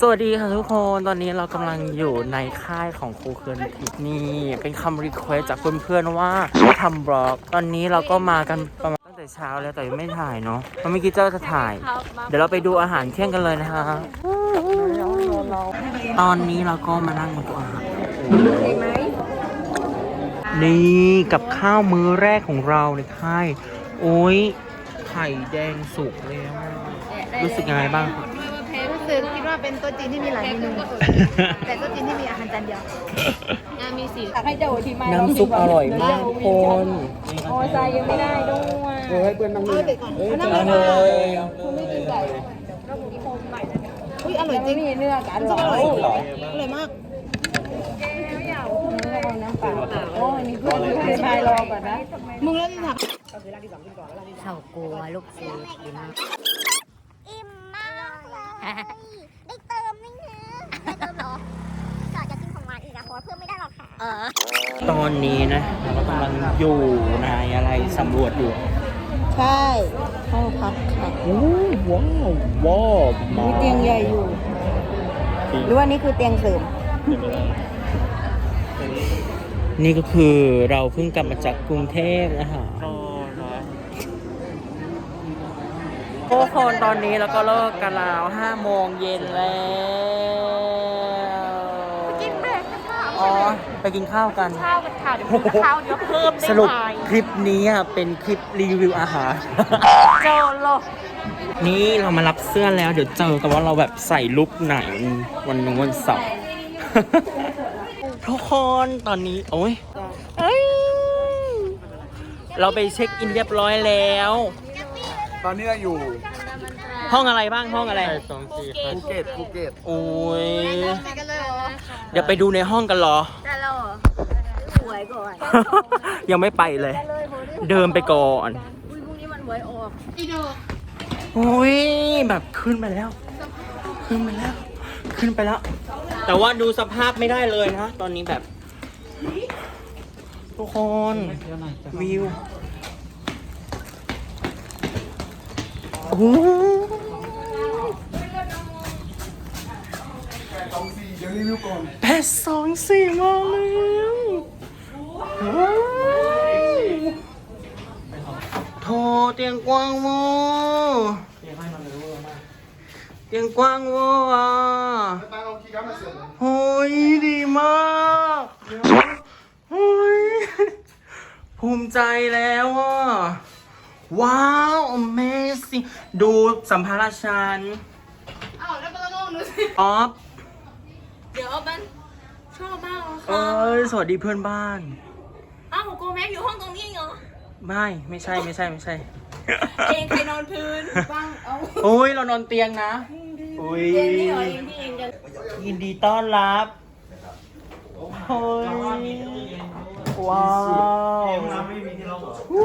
สวัสดีค่ะทุกคน ตอนนี้เรากำลังอยู่ในค่ายของครูเคิร์นทิปนี่ เป็นคำรีเควสจากเพื่อนๆว่าทำบล็อก ตอนนี้เราก็มากันประมาณตั้งแต่เช้าแล้วแต่ยังไม่ถ่ายเนาะเพราะไม่อกี้เจ้าจะถ่าย เดี๋ยวเราไปดูอาหารเที่ยงกันเลยนะคะ ตอนนี้เราก็มานั่งบนต๊ะอาหารนี่กับข้าวมื้อแรกของเราในค่าย โอ้ยไข่แดงสุกแล้ว รู้สึกยังไงบ้างครับรู้ สึกคิดว่าเป็นโต๊ะจีนที่มีหลายเมนูแต่โต๊ะจีนที่มีอาหารจานเดียวงานมีสีให้เจ้าที่มาน้ำซุปอร่อยมากคนโอ้ใจยังไม่ได้ด้วยเฮ้ยเพื่อนนั่งนี่เอาไปก่อนเอาเอาน้ำเลเลยยคุณไม่กินไก่อุ้ยอร่อยจริงมีเนื้อกันอร่อยอร่อยมากน้ำเปล่าโอ้ยนี่เพื่อนเพื่อนพายรอก่อนนะ มึงเล่นถามเฉากัวลูกซีดีมาก อิ่มมากเลย ได้เติมนี่นะได้เติมเหรอจอดจะกินของหวานอีกอะเพราะว่าเพิ่มไม่ได้หรอกค่ะ เออ ตอนนี้นะเรากำลังอยู่ในอะไรสำรวจอยู่ใช่ห้องพักค่ะโอ้ว้าวว้าวมีเตียงใหญ่อยู่ หรือว่านี่คือเตียงเสริม นี่ก็คือเราเพิ่งกลับมาจากกรุงเทพนะคะโอ้คน ตอนนี้เราก็เลิกกันแล้วห้าโมงเย็นแล้วกินเบรกอ๋อไปกินข้าวกันข้าวกันค่ะเดี๋ยวกินข้าวเดี๋ยวเพิ่มได้สรุปไหมคลิปนี้อะเป็นคลิปรีวิวอาหารโจโลนี่เรามารับเสื้อแล้ว เดี๋ยวเจอกันว่าเราแบบใส่ลุคไหนวันหนึ่งวันเสาร์ ทุกคนตอนนี้ โอ้ยเอ้ยเราไปเช็คอินเรียบร้อยแล้ว ตอนนี้เราอยู่ ห้องอะไรบ้างห้องอะไรภูเก็ตภูเก็ตโอ้ยเดี๋ยวไปดูในห้องกันเหรอ แต่เราหวยก่อนยังไม่ไปเลย เดินไปก่อน อุ้ยพรุ่งนี้มันหวยออกโอ้ยแบบขึ้นไปแล้ว ขึ้นไปแล้ว ขึ้นไปแล้ว แต่ว่าดูสภาพไม่ได้เลยนะ ตอนนี้แบบ ทุกคนวิว โอ้แปดสองสี่มาแล้วโทเตียงกว้างโวเตียงกว้างโวอะโอ้ยดีมากโอ้ยภูมิใจแล้วอะ ว้าว amazing ดูสัมภาระฉันอ้าวแล้วก็ต้องดูสิออฟเดี๋ยวมันชอบมากเลยเอ้ย สวัสดีเพื่อนบ้าน อ้าวโกแม็กอยู่ห้องตรงนี้เหรอไม่ ไม่ใช่ ไม่ใช่ ไม่ใช่ เองใครนอนพื้นบ้างเอาโอ้ย เรานอนเตียงนะอุ้ย เองนี่เหรอเองที่เองจะยินดีต้อนรับโอ้ยว้าวจริงเหรอ โอ้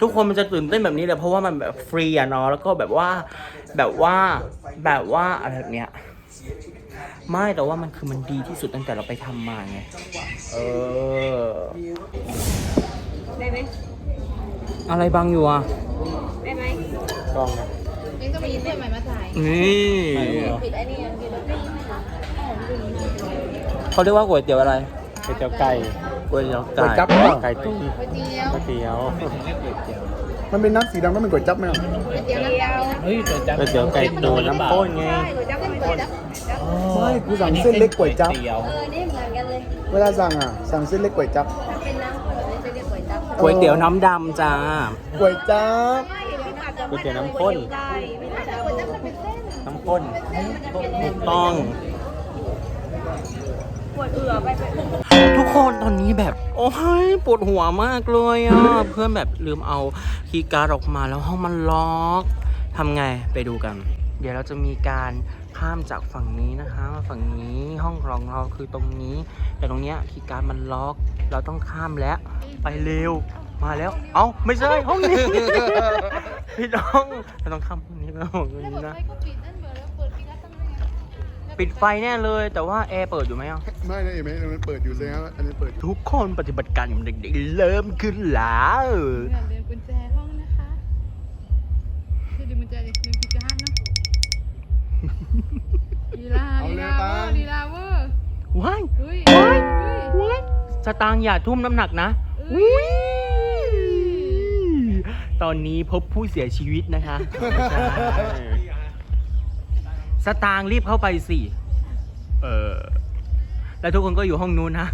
ทุกคนมันจะตื่นเต้นแบบนี้เลยเพราะว่ามันแบบฟรีอะเนาะแล้วก็แบบว่าแบบว่าแบบว่าอะไรแบบเนี้ยไม่แต่ว่ามันคือมันดีที่สุดตั้งแต่เราไปทำมาไงเออได้ไหมอะไรบังอยู่อะได้ไหมกล้องนะเองก็มีเสื้อใหม่มาถ่ายนี่ปิดไอ้นี่ปิดแล้วก็ เขาเรียกว่าก๋วยเตี๋ยวอะไรก๋วยเตี๋ยวไก่ก๋วยเตี๋ยวก๋วยไก่จั๊บเปล่าไก่ตุ้มก๋วยเตี๋ยวก๋วยเตี๋ยวมันเป็นน้ำสีดำก็เป็นก๋วยจั๊บไหมอะก๋วยเตี๋ยวน้ำเต้าเฮ้ยก๋วยจั๊บก๋วยเตี๋ยวไก่ตูน้ำข้นไงใช่ก๋วยจั๊บเป็นก๋วยจั๊บไม่กูสั่งเส้นเล็กก๋วยจั๊บเตี๋ยวเออนี่เหมือนกันเลยเวลาสั่งอะสั่งเส้นเล็กก๋วยจั๊บเป็นน้ำข้นแบบนี้จะเรียกก๋วยจั๊บก๋วยเตี๋ยวน้ำดำจ้าก๋วยจั๊บก๋วยเตี๋ยวน้ำข้นได้ไม่ใช่ก๋วยจั๊บมันเป็นเส้นน้ำข้นถูกต้อง ปวดเอือไปไปทุกคนตอนนี้แบบ โอ้ยปวดหัวมากเลยอะ เพื่อนแบบลืมเอาคีย์การ์ดออกมาแล้วห้องมันล็อกทำไงไปดูกัน เดี๋ยวเราจะมีการข้ามจากฝั่งนี้นะคะมาฝั่งนี้ห้องรองเราคือตรงนี้ แต่ตรงเนี้ยคีย์การ์ดมันล็อก เราต้องข้ามแล้ว ไปเร็วมาแล้ว เอ้าไม่ใช่ห้องนี้ พี่น้องเราต้องข้ามห้องนี้ไปห้องนี้นะปิด ไฟแน่เลย แต่ว่าแอร์เปิดอยู่ไหมอะไม่นะเห็นไหมมันเปิดอยู่ใช่ไหมอันนี้เปิดอยู่ทุกคนปฏิบัติการของเด็กๆเริ่มขึ้นแล้วเดินกุญแจห้องนะคะใจดิหนึ่งกิจฮัทเนาะลีลาลีลาเวอร์ลีลาเวอร์ว้ายเฮ้ยว้ายเฮ้ยว้ายสตางค์อย่าทุ่มน้ำหนักนะเฮ้ยตอนนี้พบผู้เสียชีวิตนะคะใช่ สตางค์รีบเข้าไปสิเออ แล้วทุกคนก็อยู่ห้องนู้นนะ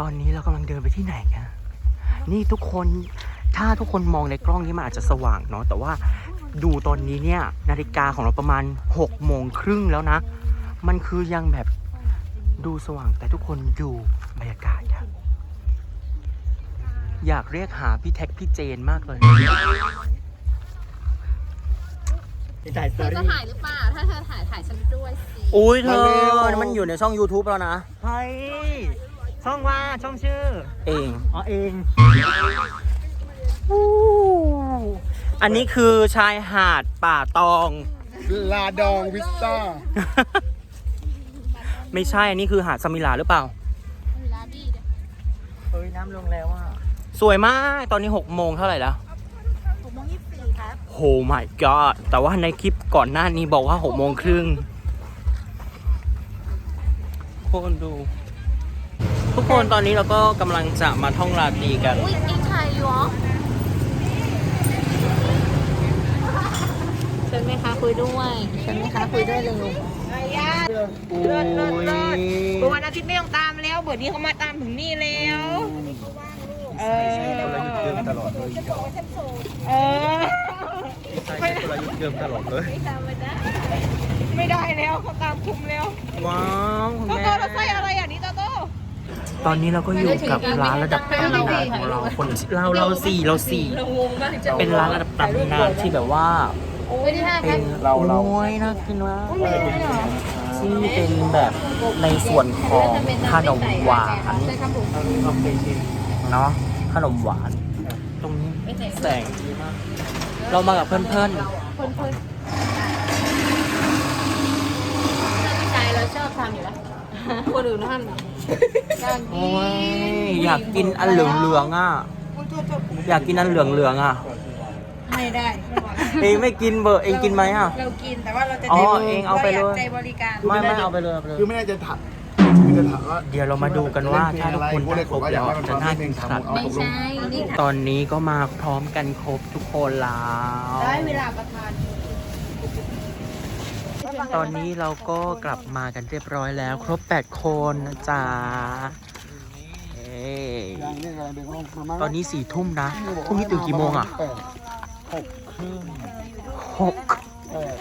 ตอนนี้เรากำลังเดินไปที่ไหนกันนี่ทุกคน ถ้าทุกคนมองในกล้องนี้มันอาจจะสว่างเนาะ แต่ว่าดูตอนนี้เนี่ยนาฬิกาของเราประมาณ6โมงครึ่งแล้วนะ มันคือยังแบบดูสว่างแต่ทุกคนดูบรรยากาศครับอยากเรียกหาพี่แท็กพี่เจนมากเลย ถ่ายสเธตออจะรี่ถ่ายหรือเปล่า ถ้าเธอถ่ายถ่ายฉันด้วยสิอุ้ยเธมาเร็อวมันอยู่ในช่อง YouTube แล้วนะ เฮ้ยช่องว่าช่องชื่อ เอง อ๋อเองอันนี้คือชายหาดป่าตอง ลาดองวิสต้าไม่ใช่ อันนี้คือหาดสมิลาหรือเปล่าลีลาบี้เด้อเฮ้ยน้ำลงแล้วอะ สวยมาก ตอนนี้6โมงเท่าไหร่แล้ว หกโมงยี่สิบสี่ครับ โห my god แต่ว่าในคลิปก่อนหน้านี้บอกว่า6โมงครึ่งทุกคนดู ทุกคนตอนนี้เราก็กำลังจะมาท่องราตรีกัน อุ้ยเองถ่ายอยู่เหรอเชิญแม่ค้าคุยด้วยเชิญแม่ค้าคุยด้วยเร็วอุ้ยเมื่อวันอาทิตย์ไม่ต้องตามแล้ว เบอร์นี้เขามาตามถึงนี่แล้วเออเดินตลอ ดเลยเออใช่คนละยุคเดิมตลอดเลยไม่ได้แล้วเขาตามคุมแล้วว้าวคุณโตแม่โต้เราใส่อะไรอะนี่โตโต้ตอนนี้เราก็อยู่กับร้านระดับตำนานของเราคนเราเราสี่เราสี่เป็นร้านระดับตำนานที่แบบว่าไม่ได้ห้าเป็แพ็นคเราเรา โอ้ยน่ากินมากที่เป็นแบบในส่วนของขนมหวานใช่ครับผมเนาะขนมหวาน ตรงนี้แสงดีมาก เรามากับเพื่อนเพื่อนเพื่อนใจเราชอบทำอยู่แล้วคนอื่นห้ามหรอกอยากๆกิโอ้ยนอยากกินอันเหลืองๆอะ อยากกินอันเหลืองเหลือะไม่ได้ เองไม่กินเบอร์เองกินไหมอะ เรากินแต่ว่าเราจะอ๋อใจเองเอาไปเลย ใจบริการ ไม่ไม่เอาไปเลยเอาไปเลย คือไม่น่าจะถัดคือ จะถามว่าเดี๋ยวเรามาดูกันว่าถ้าทุกคนพูดเลยคผรมบก็อยากแล้วให้มันจะความน่านิดนึกินงขถามนาดเอาไหนตกลงนี่ค่ะตอนนี้ก็มาพร้อมกันครบทุกคนแล้วได้เวลาประทานตอนนี้เราก็กลับมากันเรียบร้อยแล้ว ครบ 8 คนนะจ๊ะเอ้ยยังนี่กำลังเดินเข้ามามาตอนนี้สี่ทุ่มนะพรุ่งนี้ตื่นกี่โมงอะแปดหกครึ่งหกแปด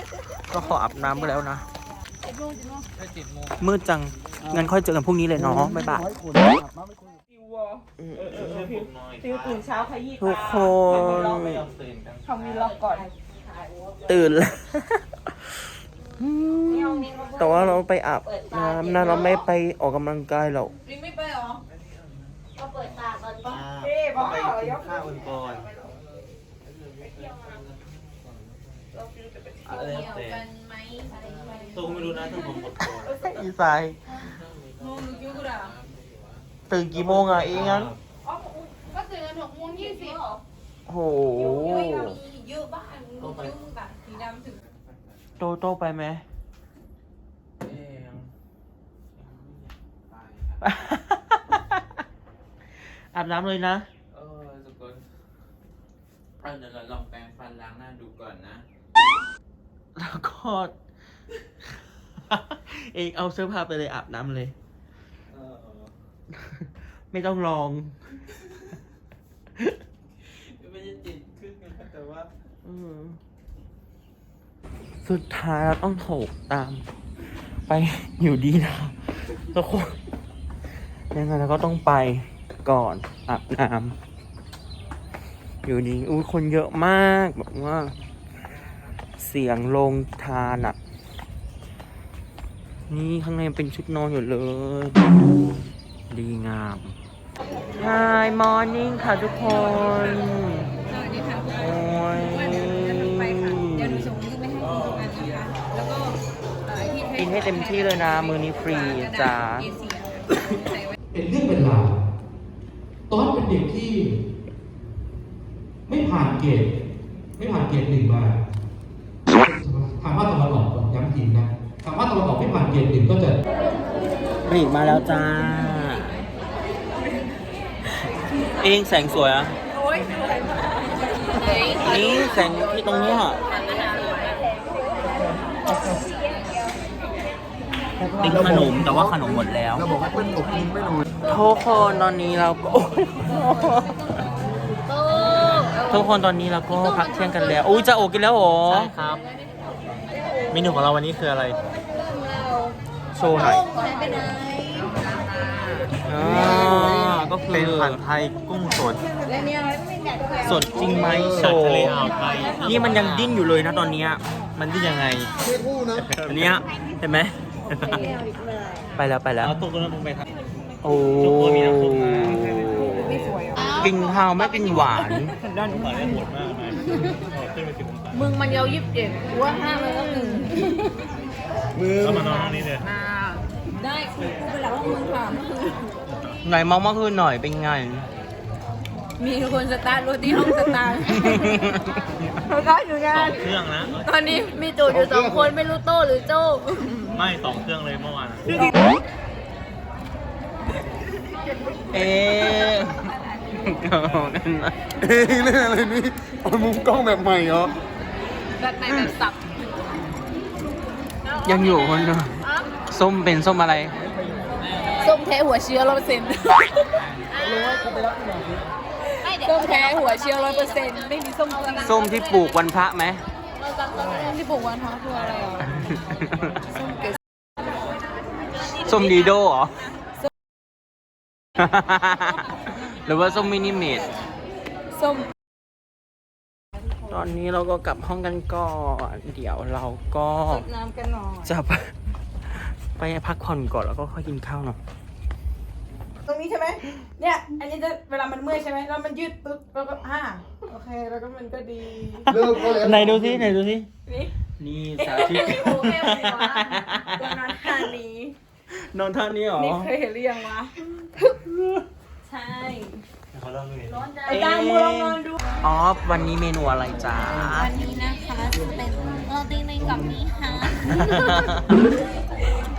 ก็ขออาบน้ำไปแล้วนะ มืดจัง งั้นค่อยเจอกันพรุ่งนี้เลยเนาะบ๊ายบายร้อยคนกลับมาไม่คุยฟิวตื่นเช้าขยี้ทุกคน ทำมีล็อกก่อน ตื่นแล้ว แต่ว่าเราไปอาบน้ำนะเราไม่ไปออกกำลังกายหรอกลิงไม่ไปหรอไปกินข้าวกันก่อน อะไรแต่ตรงไม่รู้นะต้องผมหมดก่อนอีสายตื่นกี่โมงอะเองงั้นก็ตื่นกันหกโมงยี่สิบโหเยอะบ้านเยอะแบบสีดำถึงโตโตไปไหมอาบน้ำเลยนะ เออสกุลเอาเดี๋ยวเราลองแปรงฟันล้างหน้าดูก่อนนะ แล้วก็ เองเอาเสื้อผ้าไปเลยอาบน้ำเลย เออไม่ต้องลอง ไม่ได้ติดขึ้นกันนะแต่ว่าอืมสุดท้ายเราต้องโถกตาม ไปอยู่ดีนะทุกคนยังไงเราก็ต้องไปก่อนอาบน้ำอยู่ดีอุ้ยคนเยอะมากแบบว่า เสียงลงทานอะ นี่ข้างในเป็นชุดนอนอยู่เลย ดีงาม Hi morning ค่ะทุกคน สวัสดีค่ะโอ้ยไปค่ะ เดี๋ยวหนูส่งลิงก์ไปให้ทุกอันนะคะ แล้วก็เอ่อไอที่กินให้เต็มที่เลยนะมือนี้ฟรีจ้า เป็นเรื่องเป็นราวตอนเป็นเด็กที่ ไม่ผ่านเกณฑ์ไม่ผ่านเกณฑ์หนึ่งบาทางภาคตะวันออกย้ำทีนะทางภาคตะวันออกไม่ผ่านเกณฑ์หนึ่งก็จะปรีกมาแล้วจ้า เองแสงสวยอะนี่แสงที่ตรงเนี้ยเป็นขนมแต่ว่าขนมหมดแล้วเราบอกว่าเป็นตกยิงไม่โดนทุกคนตอนนี้เราก็โอ๊ยทุกคนตอนนี้เราก็พักเที่ยงกันแล้วอุ้ยจะโอกินแล้วเหรอใช่ครับ เมนูของเราวันนี้คืออะไร โชว์หน่อยอ่าก็คือเป็นผัดไทยกุ้งสด สดจริงไหมโชว์ นี่มันยังดิ้นอยู่เลยนะตอนเนี้ยมันดิ้นยังไงไม่คู่นะอันเนี้ยเห็นไหม ไปแล้วไปแล้ว เอาตัวนั้นลงไปครับ โอ้ทุกคนมีน้ำซุปนะกินข้าวไม่กินหวานด้านนี้โหดมากนะขึ้นไปสิบองศา มึงมันเยายิบเจ็ดกูว่าห้ามันก็หนึ่งมือแล้วมานอนตรงนี้เลยได้กูไปแล้วว่ามึงถามไหนเมาเมื่อคืนหน่อยเป็นไง มีคนสตาร์ทรถที่ห้องสตาร์ทแล้วก็อยู่กัสอนงเครื่องนะ ตอนนี้มีโจทย์อยู่สองคนไม่รู้โต้หรือโจ้ไม่สองเครื่องเลยเมื่อวานอะเอ๊ะเอ้ยเล่นอะไรนี่เอามุมกล้องแบบใหม่เหรอ แบบไหนแบบสับยังอยู่คนเดียวส้มเป็นส้มอะไร ส้มแท้หัวเชื้อร้อยเปอร์เซ็นต์ส้มแท้หัวเชื้อร้อยเปอร์เซ็นต์ไม่มีส้มจริงส้มที่ปลูกวันพระไหมส้มที่ปลูกวันท้อคืออะไรอะส้มเกสส้มดีโดเหรอ หรือว่าส้มมินิเมดส้ม ตอนนี้เราก็กลับห้องกันก่อน เดี๋ยวเราก็น้ำกันหน่อยจะไปไปพักผ่อนก่อนแล้วก็ค่อยกินข้าวเนาะตรงนี้ใช่ไหมเนี่ย อันนี้จะเวลามันเมื่อยใช่ไหมแล้วมันยืดปึ๊บแล้วก็ห้าโอเค แล้วก็มันก็ดีเลิกก็แล้วไหนดูสิไหนดูสินี่นี่สาธิตโอเคไหมวะตรงนั้นท่านี้นอนท่านี้เหรอนี่เคยเห็นหรือยังวะใช่ เขาเล่าเรื่องนี้ไอ้ตามมือลองนอนดูออฟวันนี้เมนูอะไรจ้าวันนี้นะคะจะเป็นโรตีในกับมีฮะ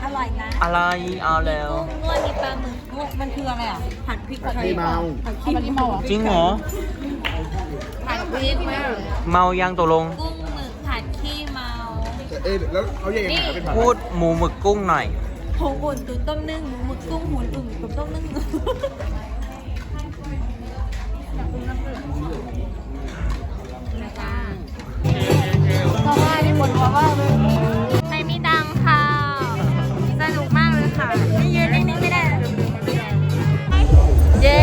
อร่อยนะอะไรเอาแล้ว กุ้งด้วยมีปลาหมึกด้วยมันคืออะไรอะ ผัดพริกไทยไม่เมาผัดขี้เมาอะจริงเหรอ ผัดพริกไหมเมายังตกลง กุ้งหมึกผัดขี้เมา เอ๊ะแล้วเอาอย่างไงหาเป็นผัดพูดหมูหมึกกุ้งหน่อยผงอุ่นตุ๋นต้มนึ่งหมูหมึกกุ้งหุ่นอุ่นตุ๋นต้มนึ่ง มาที่บนเพราะว่าไม่มีดังค่ะ สนุกมากเลยค่ะ ไม่ยืนนิ่งๆไม่ได้ เย้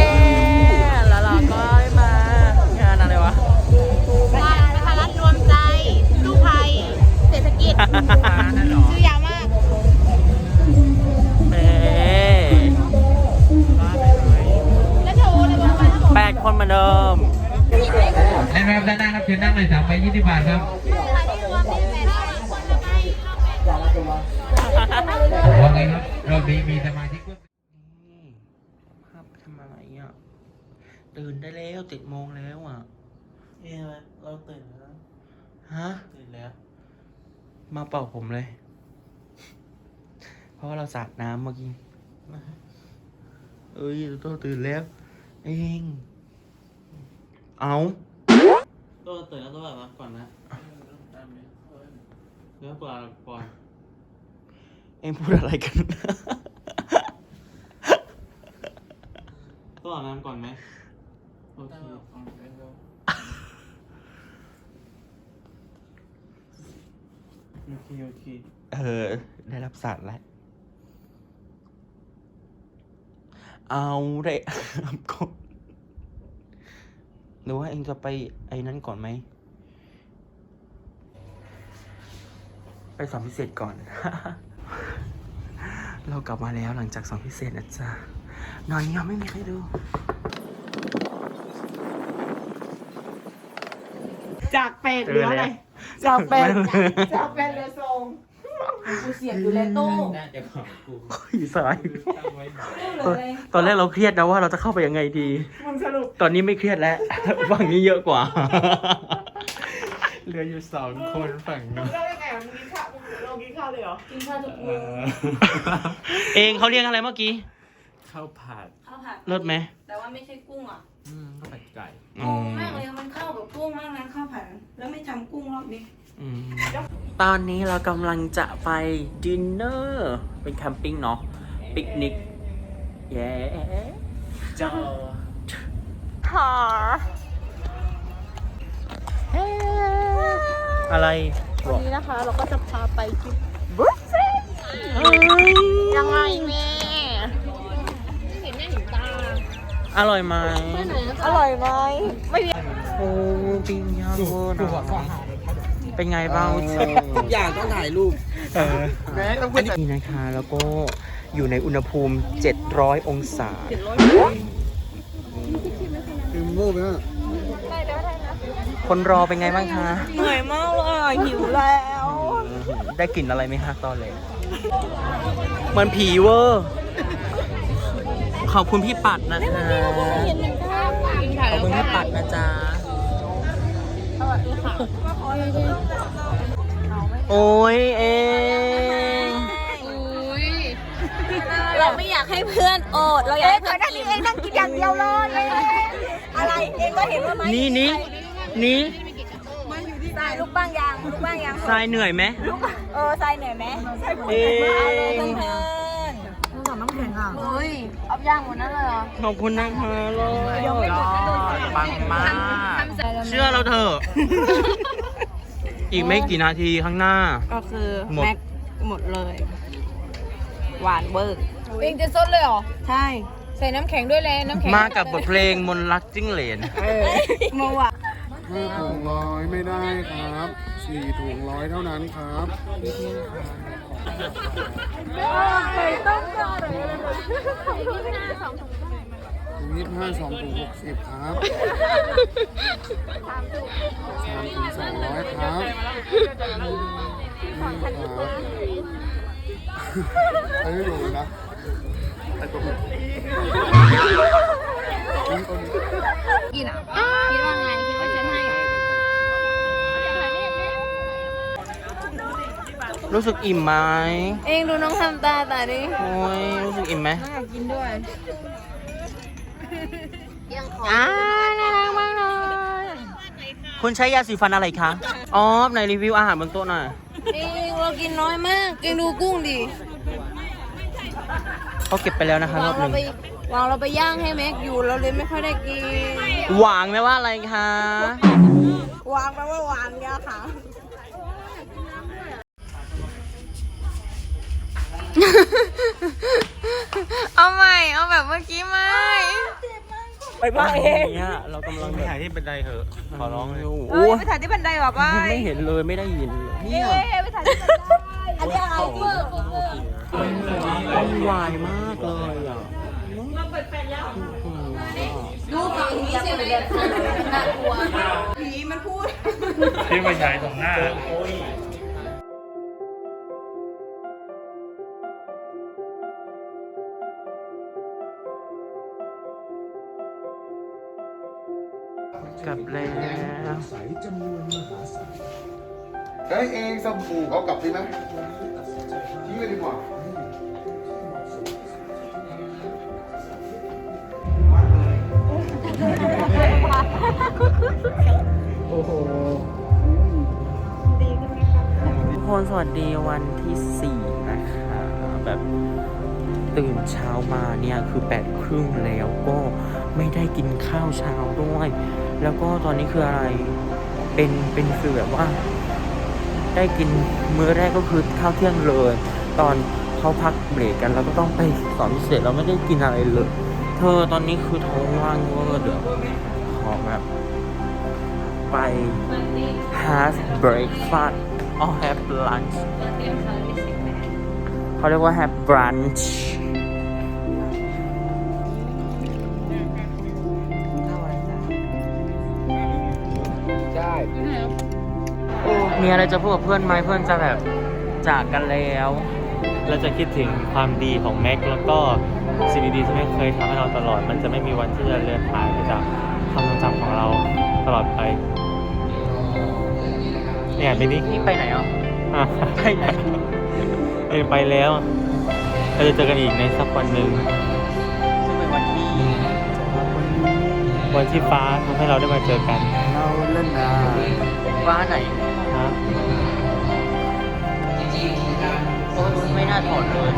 แล้วเราก็ได้มางานอะไรวะงานประชารัฐรวมใจสู้ภัยเศรษฐกิจชื่อยาวมาก เอ๊แปดคนเหมือนเดิมนะครับด้านหน้าครับเชิญนั่งเลยสามใบยี่สิบบาทครับ ว่าไงครับรอบนี้มีสมาชิกเพิ่มนี่ภาพทำอะไรอะ ตื่นได้แล้วเจ็ดโมงแล้วอะเอ๊ะเราตื่นแล้ว ฮะ ตื่นแล้ว มาเป่าผมเลย เพราะว่าเราสาดน้ำเมื่อกี้ เอ้ยตัวตื่นแล้ว เอง เอาตัวตื่นแล้วตัวแบบรับก่อนนะเรื่องก่อนก่อนเองพูดอะไรกันตัวอาบน้ำก่อนไหมโอเคโอเคโอเคเออ ได้รับสารแล้ว เอาได้ก่อนหรือว่าเองจะไปไอ้นั้นก่อนไหม ไปสอนพิเศษก่อน เรากลับมาแล้วหลังจากสอนพิเศษนะจ๊ะหน่อยยังไม่มีใครดูจากเป็ดเหลืออะไรจากเป็ดจากเป็ดเหลือทรงกูเสียบอยู่แล้วตู้น่าจะของกูอีสายตั้งไว้หน่อยตู้เหลยตอนแรกเราเครียดนะว่าเราจะเข้าไปยังไงดีมันสรุปตอนนี้ไม่เครียดแล้วฝั่งนี้เยอะกว่าเหลืออยู่สองคนฝั่งนู้นาวมึงลงกินข้าวเลยเหรอ กินข้าวทุกเอมื้ออเองเขาเรียกอะไรเมื่อกี้ข้าวผัดข้าวผัดเลิศไหมแต่ว่าไม่ใช่กุ้งอะอืมข้าวผัดไก่อ๋อมากเลยมันเข้ากับกุ้งมากนะข้าวผัดแล้วไม่ทำกุ้งรอบนี้ อืม ตอนนี้เรากำลังจะไปดินเนอร์ เป็นแคมปิ้งเนาะปิกนิกเย้จออะไร วันนี้นะคะ เราก็จะพาไปกินบุฟเฟ่ ยังไงแม่เห็นหน้าเห็นตาอร่อยไหมอร่อยไหมไม่มีโอ้ปิ้งย่างเวอร์นะเป็นไงบ้างอย่างต้องถ่ายรูปแม่ต้องพูดนี่นะคะ แล้วก็อยู่ในอุณหภูมิ 700 องศาคือโม่ไปฮะคนรอเป็นไงบ้างคะ เหนื่อยมากเลยอะหิวแล้ว ได้กลิ่นอะไรไหมคะตอนเลย เหมือนผีเวอร์ ขอบคุณพี่ปัดนะคะขอบคุณพี่ปัดนะจ๊ะโอ้ยเองเราไม่อยากให้เพื่อนอด เราอยากให้เพื่อนกินเองนั่งกินอย่างเดียวเลย อะไรเองก็เห็นว่าไหมนี่นี่นี่ ทรายลูกบ้างยังลูกบ้างยังทรายเหนื่อยไหม เออทรายเหนื่อยไหมเองเอาเลยเพื่อนมึงสั่งน้ำแข็งอะเฮ้ยเอาย่างหมดนั่นเลยเหรอขอบคุณนะคะเลยปังมากเชื่อเราเถอะ อีกไม่กี่นาทีข้างหน้า ก็คือหมด แม็กหมดเลย หวานเบิร์กเองจะซดเลยเหรอ ใช่ใส่น้ำแข็งด้วยเลยน้ำแข็งมากับบทเพลงมนต์รักจิ้งเหลน เมื่อวาน ห้าถุงร้อยไม่ได้ครับสี่ถุงร้อยเท่านั้นครับถุงยี่สิบห้าสองถุงหกสิบครับสามถุงสองร้อยครับนี่ครับไอ้ไม่อยู่เลยนะไอ้ตัวนี้นี่ตัวนี้กินอะคิดว่าไง คิดว่าฉันให้ รู้สึกอิ่มไหมเองดูน้องทำตาตาดิโอ้ยรู้สึกอิ่มไหมอยากกินด้วยอ่าน่ารักมากเลยคุณใช้ยาสีฟันอะไรคะอ๋อในรีวิวอาหารบนโต๊ะหน่อยเองเรากินน้อยมากเองดูกุ้งดิเขาเก็บไปแล้วนะคะรวาองบหเรานึ่งไปวางเราไปย่างให้แม็กอยู่เราเลยไม่ค่อยได้กินหวางไหมว่าอะไรคะ วางแปลว่าวางยาค่ะ เอาใหม่ เอาแบบเมื่อกี้ไหมไปบ้าเองเนี่ยเรากำลังถ่ายที่บันไดเหอะขอร้องเลยเอ้โอ้ยยไปถ่ายที่บันไดว่ะป้าไม่เห็นเลยไม่ได้ยินเลยเนี่ยไปถ่ายที่บันไดอันนี้อะไรเพื่อเพื่อวุ่นวายมากเลยอะดูฝั่งนี้ใช่ไหมน่ากลัว ผีมันพูด ที่ไม่ใช้ตรงหน้ากลั บแล้วเอ้ยเองสบู่เอากลับดีไหมทิ้งเลยดีกว่าทุกคนสวัสดีวันที่สี่นะคะแบบตื่นเช้ามาเนี่ย คือแปดครึ่งแล้วก็ไม่ได้กินข้าวเช้าด้วย แล้วก็ตอนนี้คืออะไร เป็นเป็นคือแบบว่า ได้กินมื้อแรกก็คือข้าวเที่ยงเลย ตอนเขาพักเบรกกันเราก็ต้องไปสอนพิเศษเราไม่ได้กินอะไรเลย เธอตอนนี้คือท้องว่างเวอร์เดี๋ยวขอแบบไป have breakfast or have lunch เขาเรียกว่า have brunch มีอะไรจะพูดกับเพื่อนไหมเพื่อนจะแบบจากกันแล้ว เราจะคิดถึงความดีของแม็กแล้วก็สิ่งดีๆที่แม็กเคยทำให้เราตลอด มันจะไม่มีวันที่จะเลือนหายไปจากความทรงจำของเราตลอดไปเนี่ยไปนี่นี่ไปไหนอะอะไปไหนเองไปแล้วเราจะเจอกันอีกในสักวันหนึ่งซึ่งเป็นวันที่วันที่ฟ้าทำให้เราได้มาเจอกัน เราเล่นนาว่าไหนนะโอ้ย ไม่น่าถอดเลย